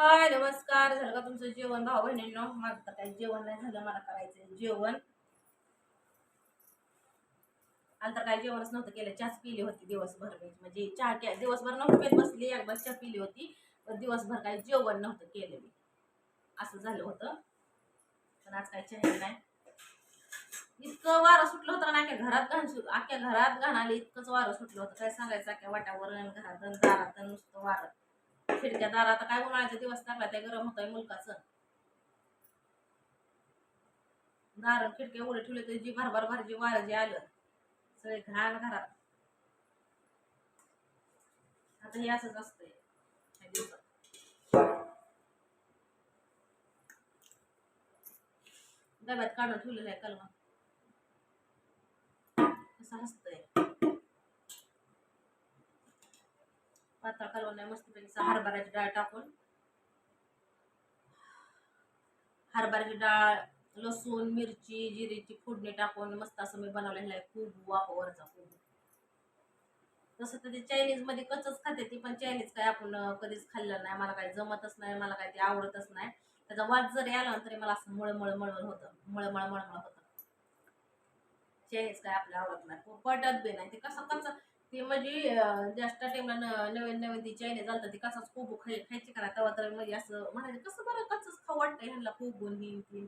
हाय नमस्कार. झालं का तुमचं जेवण? भाऊ बहिणींनो माझं तर काही जेवण नाही झालं मला करायचं जेवण. आलं तर जेवणच नव्हतं केलं चहाच पिली होती दिवसभर म्हणजे चहा क्या दिवसभर नव्हतं पेत बसली एकदा चहा पिली होती पण दिवसभर काही जेवण नव्हतं केलं मी. असं झालं होतं. पण आज काही चहा नाही. इतकं वारं सुटलं होतं ना अख्ख्या घरात घाण सु अख्ख्या घरात घाण आली इतकंच वारं सुटलं होतं. काय सांगायचं अख्ख्या वाट्यावर आणि घरात दारात नुसतं वारं. खिडक्या दारात. आता काय उन्हाळ्याचा दिवस टाकला त्या गरम होतोय मुलकाचं. दार खिडक्या उडे ठेवले तर जी भरभर भर जी वारं जे आलं. सगळे घाण घरात. आता हे असंच असतंय. ह्या दिवसात डब्यात काढून ठेवलेलं आहे कलमा. असं हसतंय. पातळ कालवण नाही मस्तपैकी हरभऱ्याची डाळ टाकून. हरभऱ्याची डाळ लसूण मिरची जिरीची फोडणी टाकून मस्त असं मी बनवलेलं आहे खूप वापरचा खूप तसं तर ते चायनीजमध्ये कचच खाते ती पण चायनीज काय आपण कधीच खाल्लं नाही. मला काही जमतच नाही मला काही ते आवडतच नाही. त्याचा वाद जरी आला तरी मला असं मळमळ मळमळ होतं. मळमळ मळमळ होतं. चायनीज काय आपल्याला आवडत नाही. पटत बी नाही ते कसं कसं ते म्हणजे जास्त टाइमला नवीन नवीन ती आईने झालं ती कसाच खूप खाय खायची करा तेव्हा तर म्हणजे असं म्हणायचं कसं बरं कसंच खाऊ वाटतंय ह्यांना खूप ही ती.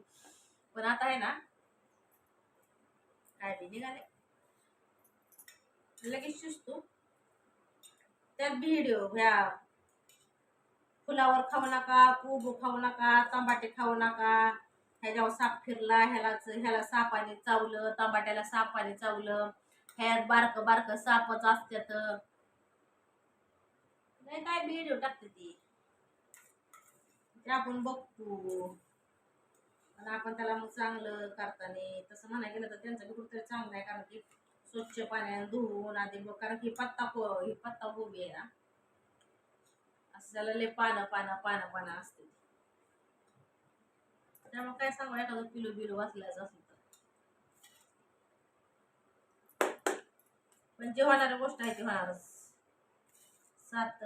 पण आता आहे ना काय बी निघाले. लगेच शिजतो. त्यात व्हिडिओ ह्या फुलावर खाऊ नका कोबू खाऊ नका तांबाटे खाऊ नका. ह्याच्यावर साप फिरला ह्यालाच ह्याला सापाने चावलं तांबाट्याला सापाने चावलं. ह्यात बारक बारक सापच असत्यात. नाही काय व्हिडिओ टाकते ती. आपण बघतो. आणि आपण त्याला मग चांगलं करताना तसं म्हणायला गेलं तर त्यांचा बी कुठेतरी चांगलं आहे कारण की स्वच्छ पाण्याने धुवून आधी बघ कारण की पत्ता को ही पत्ता गोबी आहे ना. असं त्याला लय पानं पानं पानं पानं असते. त्यामुळे काय सांगू एखादं किलो बिलो वाचल्याचं असलं तर पण जे होणारी गोष्ट आहे ती होणारच. सात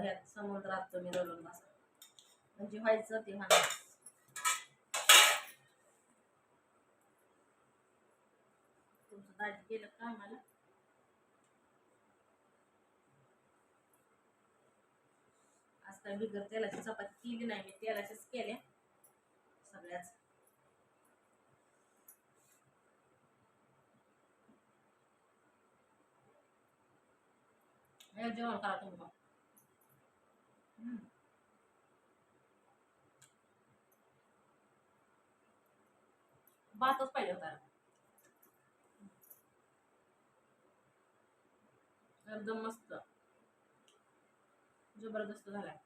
ह्यात समुद्रात तुम्ही रडून बसा म्हणजे व्हायचं ते होणार तुमचं दाजी केलं का मला आज काय बिगर तेलाची चपाती केली नाही मी तेलाचीच केल्या. सगळ्याच. हे जेवण करा तुम्ही मग. भातच पाहिजे होता एकदम मस्त जबरदस्त झालाय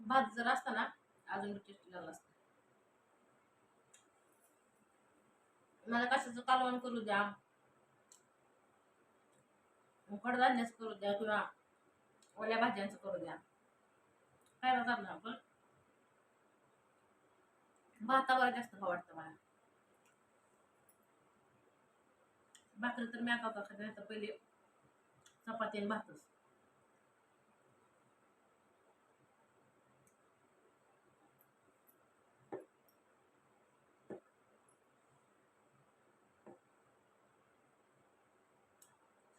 भात जर असता ना अजून टेस्ट लागला असता मला कशाचं कालवण करू द्या? कडधान्याचं करू द्या किंवा ओल्या भाज्यांचं करू द्या. काय करणार आपण. भातावर जास्त खावं वाटतं मला. भाकरी तर मी आता खाते नाही तर पहिले चपाती आणि भातच.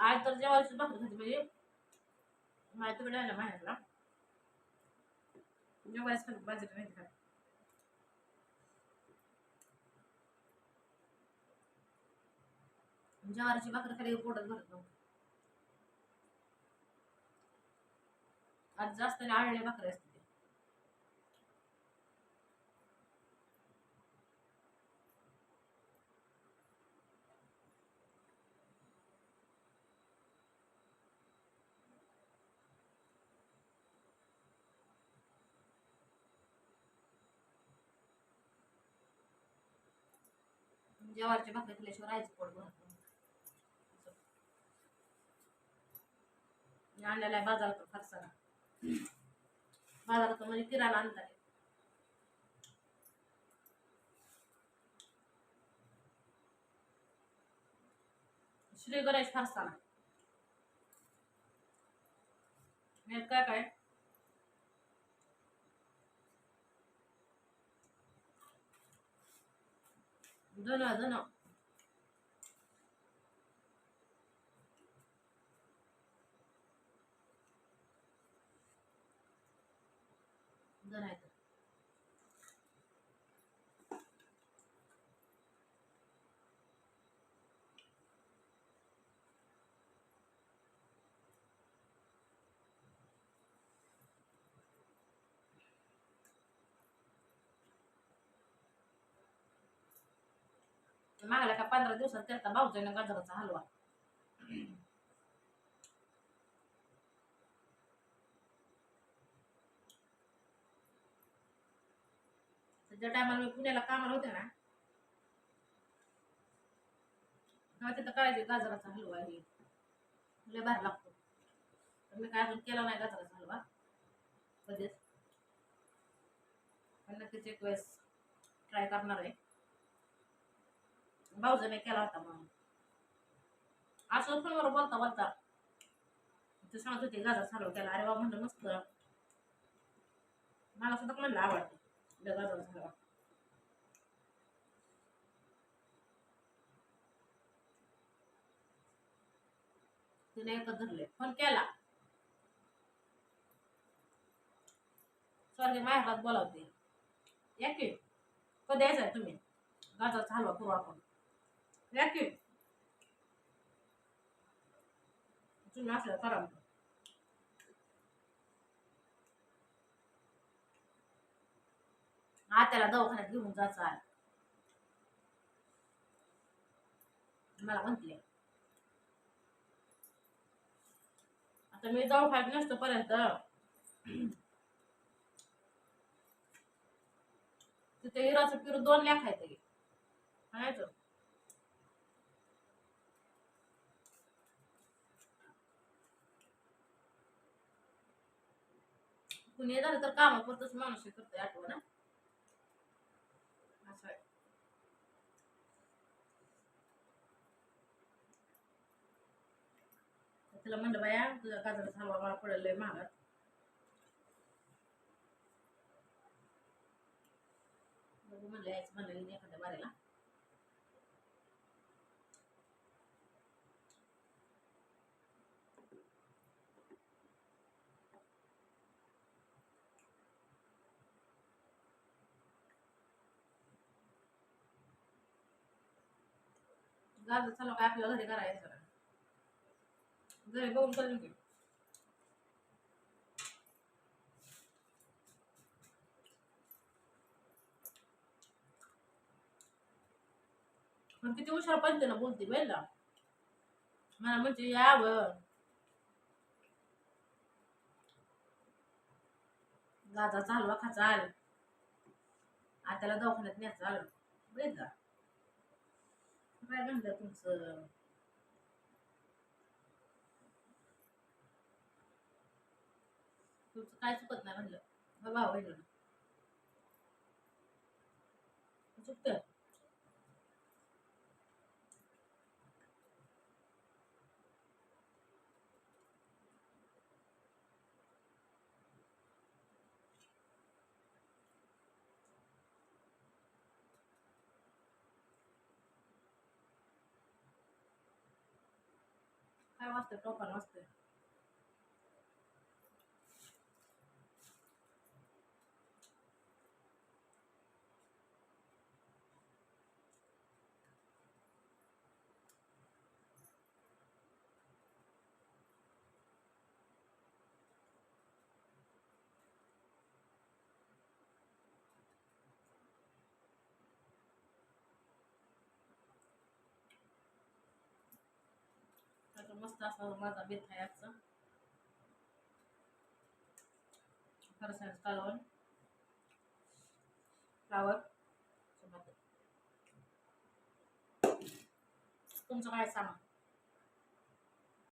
आज तर जेवायची भाकरी खाते म्हणजे माझ्या तिकडे आहे ना बाहेरला. जेवायच खाते बाजरी नाही खात ज्वारीची भाकरी खाली पोटात भरत नव्हतं. आज जास्त आळल्या भाकरी असते. जवारच्या जेवारची भाकरी खाल्ल्याशिवाय राहायचं पोट भरतो आणलेला आहे बाजारात फरसाना बाजारात म्हणजे किराणा आणता श्री गणेश फरसाना हे काय काय? dono dono dono मागला का पंधरा दिवसात केलता भाऊजाईनं गाजराचा हलवा. ज्या टायमाला मी पुण्याला कामाला होते ना. तेव्हा तिथं करायचे गाजराचा हलवा हे लय भार लागतो. पण मी काय अजून केला नाही गाजराचा हलवा. कधीच पण नक्कीच एक वेळेस ट्राय करणार आहे. भाऊजाने केला होता म्हणून. असं फोनवर बोलता बोलता. ते सांगत होते गाजर चालू केला अरे बाबा म्हणलं मस्त. मला सुद्धा म्हणलं आवडतं. त्या गाजराचा तिने एकच धरले. फोन केला. सॉरी माझ्या बोलावते. या की कधी यायचं तुम्ही? गाजराचा हलवा करू आपण. या की तुम्ही असं करा मग. आत्याला दवाखान्यात घेऊन जायचं आहे मला म्हणते. आता मी दवाखान्यात नसतो पर्यंत. तिथे हिराचं पिरू दोन लाख आहे तरी म्हणायचं कुणी झालं तर कामापुरतच माणूस हे करतोय आठवण असं आहे. तर म्हणलं बाया तुझ्या गाजराचा हलवा मला पडलंय महागात. म्हणलं यायचं म्हणलं एखाद्या बारीला. गाजर चालू काय आपल्या घरी करायचं घरी बघून करून घे पण किती हुशार पण ना बोलते बैला मला म्हणजे यावं गाजाचा हलवा खाचा आल आत्याला दवाखान्यात न्यायचं आलं बैल का काय म्हणलं तुमचं? तुमचं काय चुकत नाही म्हणलं? भाव आहे चुकतं काय वाचतं टॉपर वाजतंय असा माझा बेत आहे आजचा. फरसाण कालवण. फ्लावर. तुमचं काय सांगा?